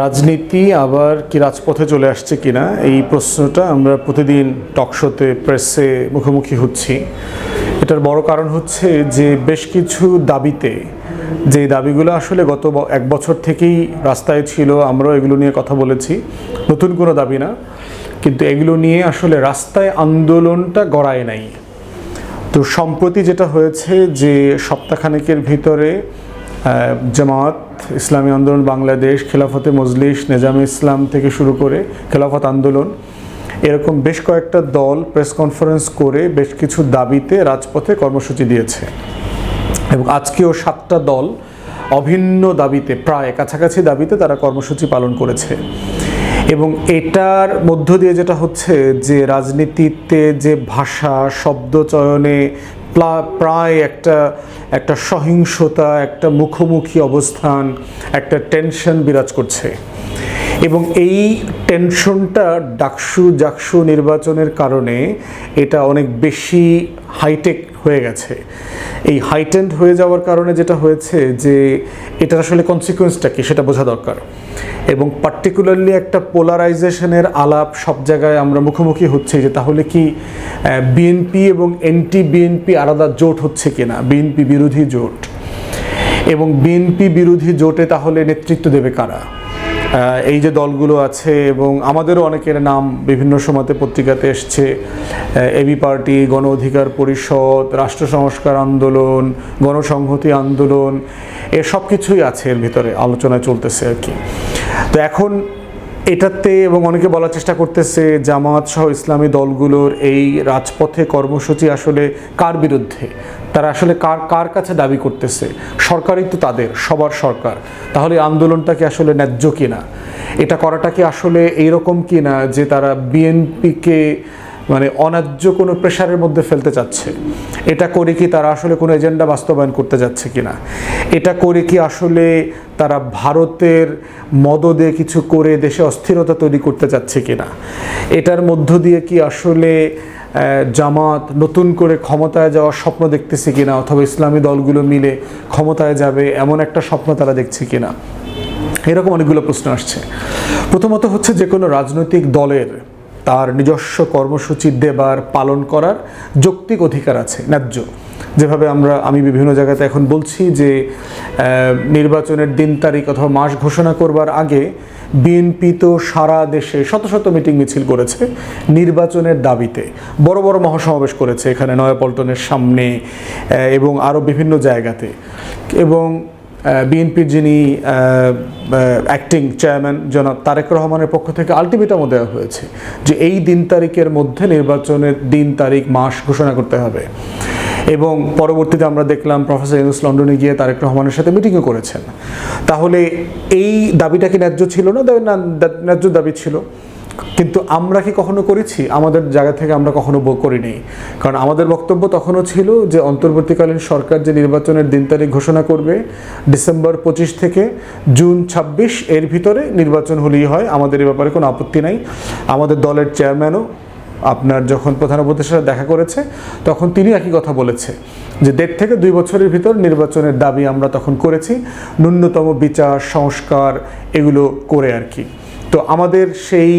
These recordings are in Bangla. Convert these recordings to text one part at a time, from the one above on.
রাজনীতি আবার কি রাজপথে চলে আসছে কিনা, এই প্রশ্নটা আমরা প্রতিদিন টকশোতে প্রেসে মুখোমুখি হচ্ছি। এটার বড় কারণ হচ্ছে যে বেশ কিছু দাবিতে, যে দাবিগুলো আসলে গত এক বছর থেকেই রাস্তায় ছিল, আমরাও এগুলো নিয়ে কথা বলেছি। নতুন কোনো দাবি না, কিন্তু এগুলো নিয়ে আসলে রাস্তায় আন্দোলনটা গড়ায় নাই। তো সম্প্রতি যেটা হয়েছে যে সপ্তাহখানেকের ভিতরে জামাত ইসলামী আন্দোলন বাংলাদেশ, খেলাফতে মজলিস, নেজামে ইসলাম থেকে শুরু করে খেলাফত আন্দোলন। এরকম বেশ কয়েকটা দল প্রেস কনফারেন্স করে বেশ কিছু দাবিতে রাজপথে কর্মসূচি দিয়েছে। এবং আজকেও সাতটা দল অভিন্ন দাবিতে, প্রায় কাছাকাছি দাবিতে তারা কর্মসূচি পালন করেছে। এবং এটার মধ্য দিয়ে যেটা হচ্ছে যে রাজনীতিতে যে ভাষা, শব্দ চয়নে প্রায় একটা একটা সহিংসতা একটা মুখোমুখি অবস্থান একটা টেনশন বিরাজ করছে। এবং এই টেনশনটা ডাকসু জাকসু নির্বাচনের কারণে এটা অনেক বেশি হাইটেক হয়ে গেছে। এই হাইটেন্ড হয়ে যাওয়ার কারণে যেটা হয়েছে যে এটার আসলে কনসিকুয়েন্সটা কী সেটা বোঝা দরকার। এবং পার্টিকুলারলি একটা পোলারাইজেশনের আলাপ সব জায়গায় আমরা মুখোমুখি হচ্ছে যে তাহলে কি বিএনপি এবং এনটি বিএনপি আলাদা জোট হচ্ছে কিনা? বিএনপি বিরোধী জোট। এবং বিএনপি বিরোধী জোটে তাহলে নেতৃত্ব দেবে কারা? এই যে দলগুলো আছে এবং আমাদেরও অনেকের নাম বিভিন্ন সময়তে পত্রিকাতে এসছে এবি পার্টি, গণ অধিকার পরিষদ, রাষ্ট্র সংস্কার আন্দোলন, গণসংহতি আন্দোলন, এ সব কিছুই আছে এর ভিতরে, আলোচনায় চলতেছে আর কি। তো এখন এটাতে এবং অনেকে বলার চেষ্টা করতেছে জামাত সহ ইসলামী দলগুলোর এই রাজপথে কর্মসূচি আসলে কার বিরুদ্ধে? তারা আসলে কার কার কাছে দাবি করতেছে? সরকারই তো তাদের, সবার সরকার। তাহলে আন্দোলনটা কি আসলে ন্যায্য কিনা? এটা করাটা কি আসলে এইরকম কিনা যে তারা বিএনপিকে মানে অন্যায্য কোনো প্রেশারের মধ্যে ফেলতে চাচ্ছে? এটা করে কি তারা আসলে কোনো এজেন্ডা বাস্তবায়ন করতে যাচ্ছে কিনা? এটা করে কি আসলে তারা ভারতের মদদে কিছু করে দেশে অস্থিরতা তৈরি করতে চাচ্ছে কিনা? এটার মধ্য দিয়ে কি আসলে জামাত নতুন করে ক্ষমতায় যাওয়ার স্বপ্ন দেখতেছে কিনা অথবা ইসলামী দলগুলো মিলে ক্ষমতায় যাবে এমন একটা স্বপ্ন তারা দেখছে কিনা? এরকম অনেকগুলো প্রশ্ন আসছে। প্রথমত হচ্ছে যে কোনো রাজনৈতিক দলের তার নিজস্ব কর্মসূচি দেবার, পালন করার যৌক্তিক অধিকার আছে, ন্যায্য। যেভাবে আমরা, আমি বিভিন্ন জায়গাতে এখন বলছি যে নির্বাচনের দিন তারিখ অথবা মাস ঘোষণা করবার আগে বিএনপি তো সারা দেশে শত শত মিটিং মিছিল করেছে নির্বাচনের দাবিতে। বড় বড় মহাসমাবেশ করেছে এখানে নয়াপল্টনের সামনে এবং আরও বিভিন্ন জায়গাতে। এবং বিএনপির যিনি অ্যাক্টিং চেয়ারম্যান জনাব তারেক রহমানের পক্ষ থেকে আলটিমেটামও দেওয়া হয়েছে যে এই দিন তারিখের মধ্যে নির্বাচনের দিন তারিখ, মাস ঘোষণা করতে হবে। এবং পরবর্তীতে আমরা দেখলাম প্রফেসর ইউনুস লন্ডনে গিয়ে তারেক রহমানের সাথে মিটিংও করেছেন। তাহলে এই দাবিটা কি ন্যায্য ছিল না? ন্যায্য দাবি ছিল। কিন্তু আমরা কি কখনো করেছি? আমাদের জায়গা থেকে আমরা কখনো করিনি। কারণ আমাদের বক্তব্য তখনও ছিল যে অন্তর্বর্তীকালীন সরকার যে নির্বাচনের দিন তারিখ ঘোষণা করবে, ডিসেম্বর পঁচিশ থেকে জুন ছাব্বিশ, এর ভিতরে নির্বাচন হলেই হয়। আমাদের এ ব্যাপারে কোনো আপত্তি নাই। আমাদের দলের চেয়ারম্যানও আপনার যখন প্রধান উপদেষ্টার সাথে দেখা করেছে, তখন তিনি একই কথা বলেছে, যে দেড় থেকে দুই বছরের ভিতর নির্বাচনের দাবি আমরা তখন করেছি, ন্যূনতম বিচার, সংস্কার, এগুলো করে আর কি। তো আমাদের সেই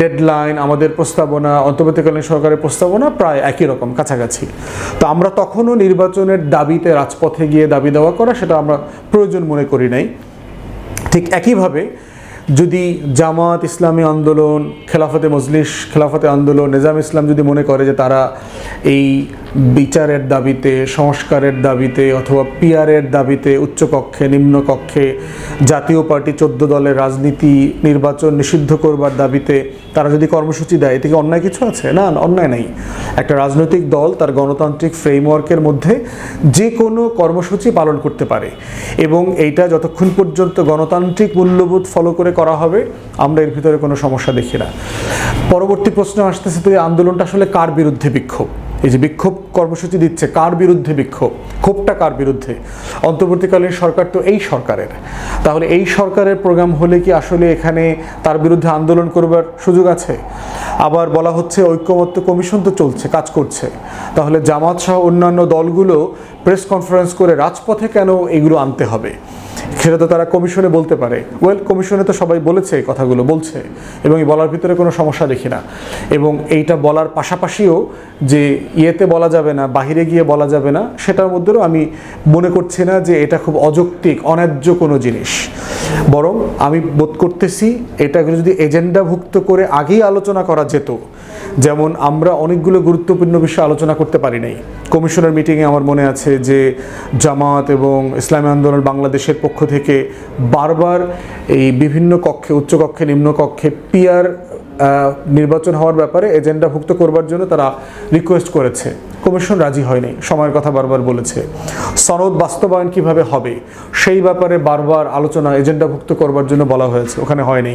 ডেডলাইন আমাদের প্রস্তাবনা, অন্তর্বর্তীকালীন সরকারের প্রস্তাবনা প্রায় একই রকম, কাছাকাছি। তো আমরা তখনও নির্বাচনের দাবিতে রাজপথে গিয়ে দাবি দেওয়া করা, সেটা আমরা প্রয়োজন মনে করি নাই। ঠিক একইভাবে যদি জামাত ইসলামী আন্দোলন খেলাফতে মজলিস খেলাফতে আন্দোলন নিজাম ইসলাম যদি মনে করে যে তারা এই বিচারের দাবিতে সংস্কারের দাবিতে অথবা পিয়ারের দাবিতে উচ্চকক্ষে নিম্নকক্ষে জাতীয় পার্টি চোদ্দ দলের রাজনীতি নির্বাচন নিষিদ্ধ করবার দাবিতে তারা যদি কর্মসূচি দেয় এতে অন্যায় কিছু আছে? না, অন্যায় নেই। একটা রাজনৈতিক দল তার গণতান্ত্রিক ফ্রেমওয়ার্কের মধ্যে যে কোনো কর্মসূচি পালন করতে পারে এবং এইটা যতক্ষণ পর্যন্ত গণতান্ত্রিক মূল্যবোধ ফলো করে করা হবে, আমরা এর ভিতরে কোনো সমস্যা দেখি না। পরবর্তী প্রশ্ন আসতেছে তো এই আন্দোলনটা আসলে কার বিরুদ্ধে বিক্ষোভ? এই যে বিক্ষোভ কর্মসূচি দিচ্ছে, কার বিরুদ্ধে বিক্ষোভ? ক্ষোভটা কার বিরুদ্ধে? অন্তর্বর্তীকালীন সরকার তো এই সরকারের। তাহলে এই সরকারের প্রোগ্রাম হলে কি আসলে এখানে তার বিরুদ্ধে আন্দোলন করবার সুযোগ আছে? আবার বলা হচ্ছে ঐক্যমত্য কমিশন তো চলছে, কাজ করছে। তাহলে জামাত সহ অন্যান্য দলগুলো প্রেস কনফারেন্স করে রাজপথে কেন এগুলো আনতে হবে? সেটা তো তারা কমিশনে বলতে পারে। ওয়েল কমিশনে তো সবাই বলেছে এই কথাগুলো, বলছে। এবং এই বলার ভিতরে কোনো সমস্যা দেখি না। এবং এইটা বলার পাশাপাশিও যে ইয়েতে বলা যাবে না, বাহিরে গিয়ে বলা যাবে না, সেটার মধ্যেও আমি মনে করছি না যে এটা খুব অযৌক্তিক, অন্যায্য কোনো জিনিস। বরং আমি বোধ করতেছি এটাকে যদি এজেন্ডাভুক্ত করে আগেই আলোচনা করা যেত, যেমন আমরা অনেকগুলো গুরুত্বপূর্ণ বিষয় আলোচনা করতে পারি নাই। কমিশনের মিটিংয়ে আমার মনে আছে যে জামাত এবং ইসলামী আন্দোলন বাংলাদেশের পক্ষ থেকে বারবার এই বিভিন্ন কক্ষে উচ্চকক্ষে নিম্নকক্ষে নিম্ন কক্ষে পিয়ার নির্বাচন হওয়ার ব্যাপারে এজেন্ডাভুক্ত করবার জন্য তারা রিকোয়েস্ট করেছে। কমিশন রাজি হয়নি। সময়ের কথা বারবার বলেছে। সনদ বাস্তবায়ন কীভাবে হবে, সেই ব্যাপারে বারবার আলোচনা এজেন্ডাভুক্ত করবার জন্য বলা হয়েছে। ওখানে হয়নি।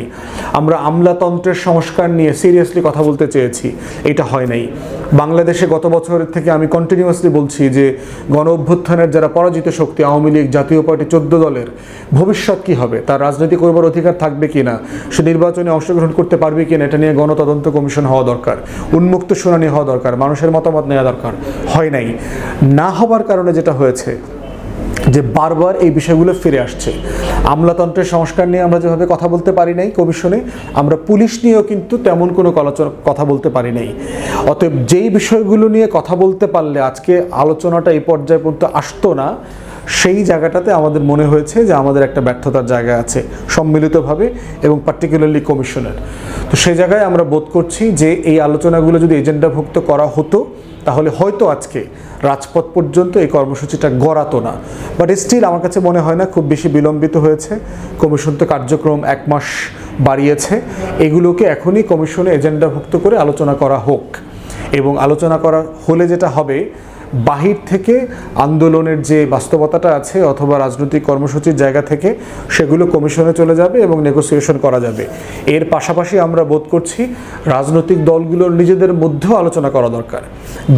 আমরা আমলাতন্ত্রের সংস্কার নিয়ে সিরিয়াসলি কথা বলতে চেয়েছি। এটা হয় নাই। বাংলাদেশে গত বছরের থেকে আমি কন্টিনিউয়াসলি বলছি যে, গণ অভ্যুত্থানের যারা পরাজিত শক্তি, আওয়ামী লীগ, জাতীয় পার্টি চোদ্দ দলের, ভবিষ্যৎ কি হবে? তার রাজনীতি করবার অধিকার থাকবে কিনা সে নির্বাচনে অংশগ্রহণ করতে পারবে কিনা এটা নিয়ে গণতদন্ত কমিশন হওয়া দরকার। উন্মুক্ত শুনানি হওয়া দরকার। মানুষের মতামত নেওয়া দরকার। হয় নাই। না হবার কারণে যেটা হয়েছে, যে বারবার এই বিষয়গুলো ফিরে আসছে। আমলাতন্ত্রের সংস্কার নিয়ে আমরা যেভাবে কথা বলতে পারি নাই কমিশনে আমরা পুলিশ নিয়েও কিন্তু তেমন কোনো কথা বলতে পারি নাই। অতএব যেই বিষয়গুলো নিয়ে কথা বলতে পারলে আজকে আলোচনাটা এই পর্যায়ে পর্যন্ত আসতো না, সেই জায়গাটাতে আমাদের মনে হয়েছে যে আমাদের একটা ব্যর্থতার জায়গা আছে সম্মিলিতভাবে এবং পার্টিকুলারলি কমিশনের। তো সেই জায়গায় আমরা বোধ করছি যে এই আলোচনাগুলো যদি এজেন্ডাভুক্ত করা হতো তাহলে হয়তো আজকে রাজপথ পর্যন্ত এই কর্মসূচিটা গড়াতো না। বাট স্টিল আমার কাছে মনে হয় না, খুব বেশি বিলম্বিত হয়েছে। কমিশন তো কার্যক্রম এক মাস বাড়িয়েছে। এগুলোকে এখনই কমিশনে এজেন্ডাভুক্ত করে আলোচনা করা হোক। এবং আলোচনা করা হলে যেটা হবে বাহির থেকে আন্দোলনের যে বাস্তবতাটা আছে অথবা রাজনৈতিক কর্মসূচির জায়গা থেকে সেগুলো কমিশনে চলে যাবে এবং নেগোসিয়েশন করা যাবে। এর পাশাপাশি আমরা বোধ করছি রাজনৈতিক দলগুলোর নিজেদের মধ্যেও আলোচনা করা দরকার।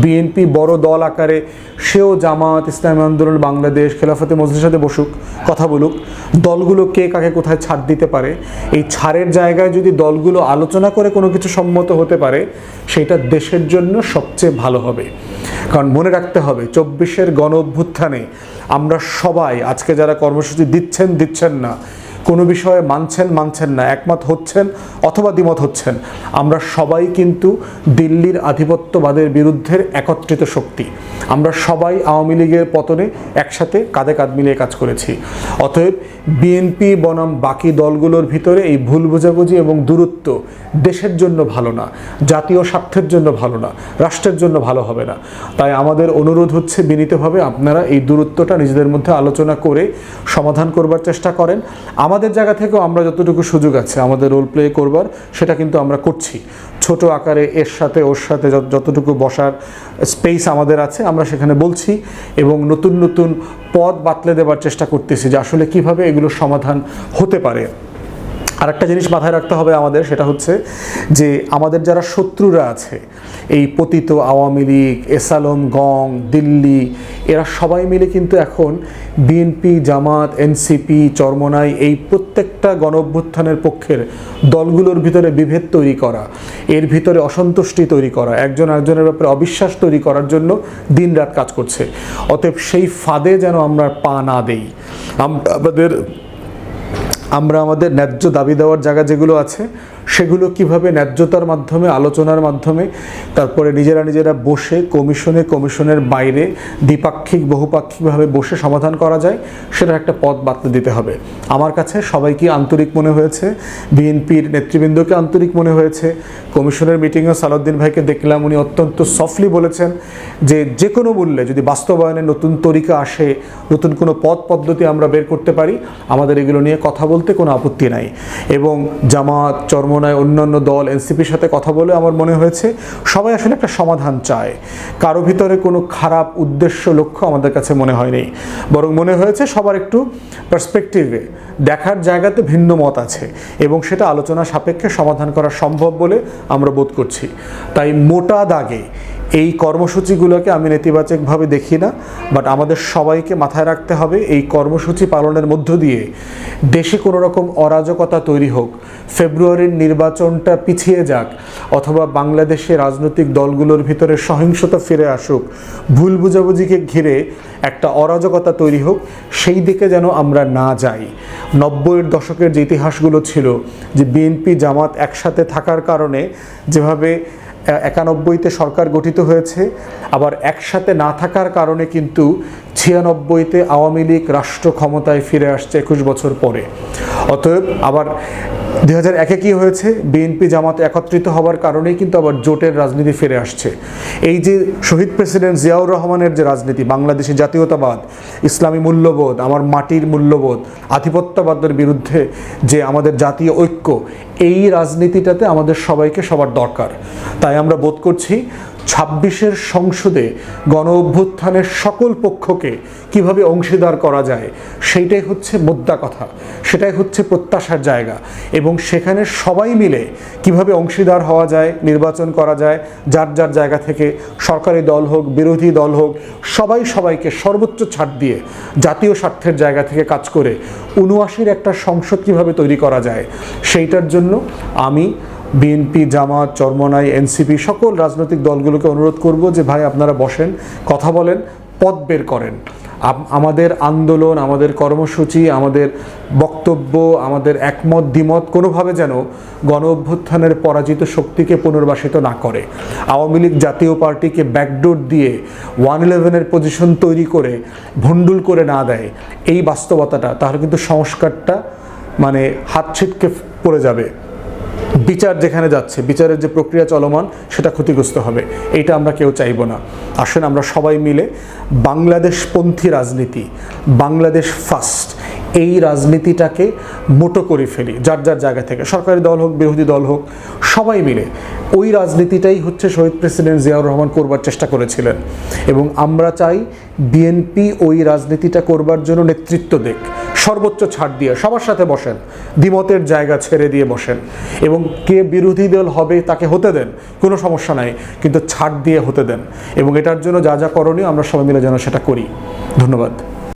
বিএনপি বড় দল আকারে সেও জামাত ইসলামী আন্দোলন, বাংলাদেশ, খেলাফতে মজলিসের সাথে বসুক, কথা বলুক, দলগুলো কে কাকে কোথায় ছাড় দিতে পারে, এই ছাড়ের জায়গায় যদি দলগুলো আলোচনা করে কোনো কিছু সম্মত হতে পারে, সেটা দেশের জন্য সবচেয়ে ভালো হবে। কারণ মনে রাখতে হবে, চব্বিশের গণ অভ্যুত্থানে আমরা সবাই আজকে যারা কর্মসূচি দিচ্ছেন দিচ্ছেন না কোনো বিষয়ে মানছেন মানছেন না, একমত হচ্ছেন অথবা দ্বিমত হচ্ছেন। আমরা সবাই কিন্তু দিল্লির আধিপত্যবাদের বিরুদ্ধে একত্রিত শক্তি। আমরা সবাই আওয়ামী লীগের পতনে একসাথে কাঁধে কাঁধ মিলিয়ে কাজ করেছি। অতএব বিএনপি বনাম বাকি দলগুলোর ভিতরে এই ভুল বোঝাবুঝি এবং দূরত্ব দেশের জন্য ভালো না, জাতীয় স্বার্থের জন্য ভালো না, রাষ্ট্রের জন্য ভালো হবে না। তাই আমাদের অনুরোধ হচ্ছে বিনীতভাবে আপনারা এই দূরত্বটা নিজেদের মধ্যে আলোচনা করে সমাধান করবার চেষ্টা করেন। আমাদের জায়গা থেকেও আমরা যতটুকু সুযোগ আছে আমাদের রোল প্লে করবার, সেটা কিন্তু আমরা করছি। ছোট আকারে এর সাথে ওর সাথে যত- যতটুকু বসার স্পেস আমাদের আছে, আমরা সেখানে বলছি এবং নতুন নতুন পথ বাতলে দেবার চেষ্টা করতেছি যে আসলে কীভাবে এগুলো সমাধান হতে পারে। আরেকটা জিনিস মাথায় রাখতে হবে আমাদের, সেটা হচ্ছে যে আমাদের যারা শত্রুরা আছে, এই পতিত আওয়ামী লীগ, এসালম, গং, দিল্লি, এরা সবাই মিলে কিন্তু এখন বিএনপি, জামাত, এনসিপি, চরমনাই এই প্রত্যেকটা গণ অভ্যুত্থানের পক্ষের দলগুলোর ভিতরে বিভেদ তৈরি করা, এর ভিতরে অসন্তুষ্টি তৈরি করা, একজন আরেকজনের ব্যাপারে অবিশ্বাস তৈরি করার জন্য দিনরাত কাজ করছে। অতএব সেই ফাঁদে যেন আমরা পা না দেই। আমাদের আমরা আমাদের ন্যায্য দাবি দেওয়ার জায়গা যেগুলো আছে সেগুলো কীভাবে ন্যায্যতার মাধ্যমে, আলোচনার মাধ্যমে, তারপরে নিজেরা নিজেরা বসে কমিশনে, কমিশনের বাইরে দ্বিপাক্ষিক, বহুপাক্ষিকভাবে বসে সমাধান করা যায়, সেটার একটা পথ বাতলে দিতে হবে। আমার কাছে সবাইকে আন্তরিক মনে হয়েছে, বিএনপির নেতৃবৃন্দকে আন্তরিক মনে হয়েছে, কমিশনের মিটিংয়ে সালাউদ্দিন ভাইকে দেখলাম, উনি অত্যন্ত সফটলি বলেছেন যে যে কোনো মূল্যে যদি বাস্তবায়নের নতুন তরিকা আসে, নতুন কোনো পথ পদ্ধতি আমরা বের করতে পারি, আমাদের এগুলো নিয়ে কথা বলতে কোনো আপত্তি নাই। এবং জামাত চরমনায় অন্যান্য দল, এনসিপির সাথে কথা বলে আমার মনে হয়েছে সবাই আসলে একটা সমাধান চায়। কারও ভিতরে কোনো খারাপ উদ্দেশ্য, লক্ষ্য আমাদের কাছে মনে হয়নি। বরং মনে হয়েছে সবার একটু পার্সপেক্টিভে দেখার জায়গাতে ভিন্ন মত আছে এবং সেটা আলোচনা সাপেক্ষে সমাধান করা সম্ভব বলে আমরা বোধ করছি। তাই মোটা দাগে এই কর্মসূচিগুলোকে আমি নেতিবাচকভাবে দেখি না বাট আমাদের সবাইকে মাথায় রাখতে হবে এই কর্মসূচি পালনের মধ্য দিয়ে দেশে কোনো রকম অরাজকতা তৈরি হোক, ফেব্রুয়ারির নির্বাচনটা পিছিয়ে যাক, অথবা বাংলাদেশে রাজনৈতিক দলগুলোর ভিতরে সহিংসতা ফিরে আসুক, ভুল বুঝাবুঝিকে ঘিরে একটা অরাজকতা তৈরি হোক, সেই দিকে যেন আমরা না যাই। নব্বইয়ের দশকের যে ইতিহাসগুলো ছিল, যে বিএনপি জামাত একসাথে থাকার কারণে যেভাবে একানব্বইতে সরকার গঠিত হয়েছে আবার একসাথে না থাকার কারণে কিন্তু ছিয়ানব্বইতে আওয়ামী লীগ রাষ্ট্র ক্ষমতায় ফিরে আসছে একুশ বছর পরে। অতএব আবার দুই হাজার একে কী হয়েছে? বিএনপি জামাত একত্রিত হবার কারণেই কিন্তু আবার জোটের রাজনীতি ফিরে আসছে। এই যে শহীদ প্রেসিডেন্ট জিয়াউর রহমানের যে রাজনীতি, বাংলাদেশি জাতীয়তাবাদ, ইসলামী মূল্যবোধ, আমার মাটির মূল্যবোধ, আধিপত্যবাদের বিরুদ্ধে যে আমাদের জাতীয় ঐক্য, এই রাজনীতিটাতে আমাদের সবাইকে সবার দরকার। তাই আমরা বোধ করছি ছাব্বিশের সংসদে গণ অভ্যুত্থানের সকল পক্ষকে কীভাবে অংশীদার করা যায়, সেইটাই হচ্ছে মোদ্দা কথা, সেটাই হচ্ছে প্রত্যাশার জায়গা এবং সেখানে সবাই মিলে কীভাবে অংশীদার হওয়া যায়, নির্বাচন করা যায়, যার যার জায়গা থেকে সরকারি দল হোক, বিরোধী দল হোক, সবাই সবাইকে সর্বোচ্চ ছাড় দিয়ে জাতীয় স্বার্থের জায়গা থেকে কাজ করে উনআশির একটা সংসদ কীভাবে তৈরি করা যায়, সেইটার জন্য আমি বিএনপি, জামাত, চরমনাই, এনসিপি সকল রাজনৈতিক দলগুলোকে অনুরোধ করব যে, ভাই, আপনারা বসেন, কথা বলেন, পথ বের করেন। আমাদের আন্দোলন, আমাদের কর্মসূচি, আমাদের বক্তব্য, আমাদের একমত, দ্বিমত কোনোভাবে যেন গণ অভ্যুত্থানের পরাজিত শক্তিকে পুনর্বাসিত না করে। আওয়ামী লীগ জাতীয় পার্টিকে ব্যাকডোর দিয়ে ওয়ান ইলেভেনের পজিশন তৈরি করে ভণ্ডুল করে না দেয়, এই বাস্তবতাটা, তাহলে কিন্তু সংস্কারটা মানে হাত ছিটকে পড়ে যাবে। বিচার যেখানে যাচ্ছে, বিচারের যে প্রক্রিয়া চলমান, সেটা ক্ষতিগ্রস্ত হবে। এইটা আমরা কেউ চাইব না। আসেন আমরা সবাই মিলে বাংলাদেশপন্থী রাজনীতি, বাংলাদেশ ফার্স্ট, এই রাজনীতিটাকে মোটো করে ফেলি, যার যার জায়গা থেকে। সরকারি দল হোক, বিরোধী দল হোক, সবাই মিলে ওই রাজনীতিটাই হচ্ছে শহীদ প্রেসিডেন্ট জিয়াউর রহমান করবার চেষ্টা করেছিলেন। এবং আমরা চাই বিএনপি ওই রাজনীতিটা করবার জন্য নেতৃত্ব দেখ সর্বোচ্চ ছাড় দিয়ে সবার সাথে বসেন, দ্বিমতের জায়গা ছেড়ে দিয়ে বসেন। এবং কে বিরোধী দল হবে তাকে হতে দেন, কোনো সমস্যা নাই, কিন্তু ছাড় দিয়ে হতে দেন। এবং এটার জন্য যা যা করণীয় আমরা সবাই মিলে যেন সেটা করি। ধন্যবাদ।